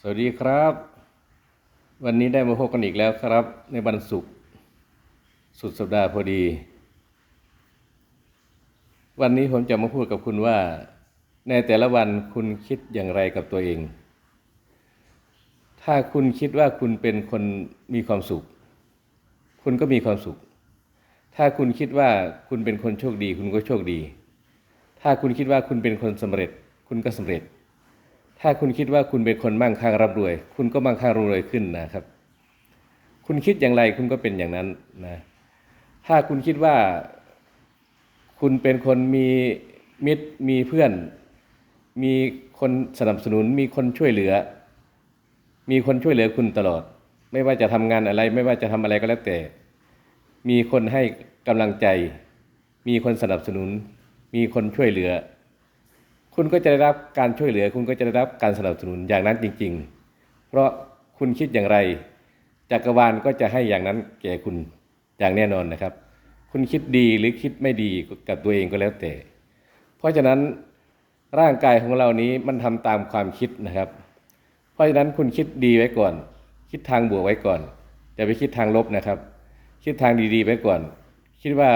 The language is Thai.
สวัสดีครับ วันนี้ได้มาพบกันอีกแล้วครับ ในวันศุกร์สุดสัปดาห์พอดี วันนี้ผมจะมาพูดกับคุณว่า ในแต่ละวันคุณคิดอย่างไรกับตัวเอง ถ้าคุณคิดว่าคุณเป็นคนมีความสุข คุณก็มีความสุข ถ้าคุณคิดว่าคุณเป็นคนโชคดี คุณก็โชคดี ถ้าคุณคิดว่าคุณเป็นคนสำเร็จ คุณก็สำเร็จ ถ้าคุณคิดว่าคุณเป็นคนมั่งคั่งร่ำรวย คุณก็มั่งคั่งร่ำรวยขึ้นนะครับ คุณคิดอย่างไรคุณก็เป็นอย่างนั้นนะถ้าคุณคิดว่า คุณเป็นคนมีมิตรมีเพื่อน มีคนสนับสนุน มีคนช่วยเหลือ มีคนช่วยเหลือคุณตลอด ไม่ว่าจะทำงานอะไร ไม่ว่าจะทำอะไรก็แล้วแต่ มีคนให้กำลังใจ มีคนสนับสนุน มีคนช่วยเหลือ คุณก็จะได้รับการช่วยเหลือ คุณก็จะได้รับการสนับสนุนอย่างนั้นจริง ๆ เพราะคุณคิดอย่างไรจักรวาลก็จะให้อย่างนั้นแก่คุณอย่างแน่นอนนะครับ คุณคิดดีหรือคิดไม่ดีกับตัวเองก็แล้วแต่ เพราะฉะนั้นร่างกายของเรานี้มันทำตามความคิดนะครับ เพราะฉะนั้นคุณคิดดีไว้ก่อน คิดทางบวกไว้ก่อนอย่าไปคิดทางลบนะครับ คิดทางดีๆไว้ก่อน คิดว่า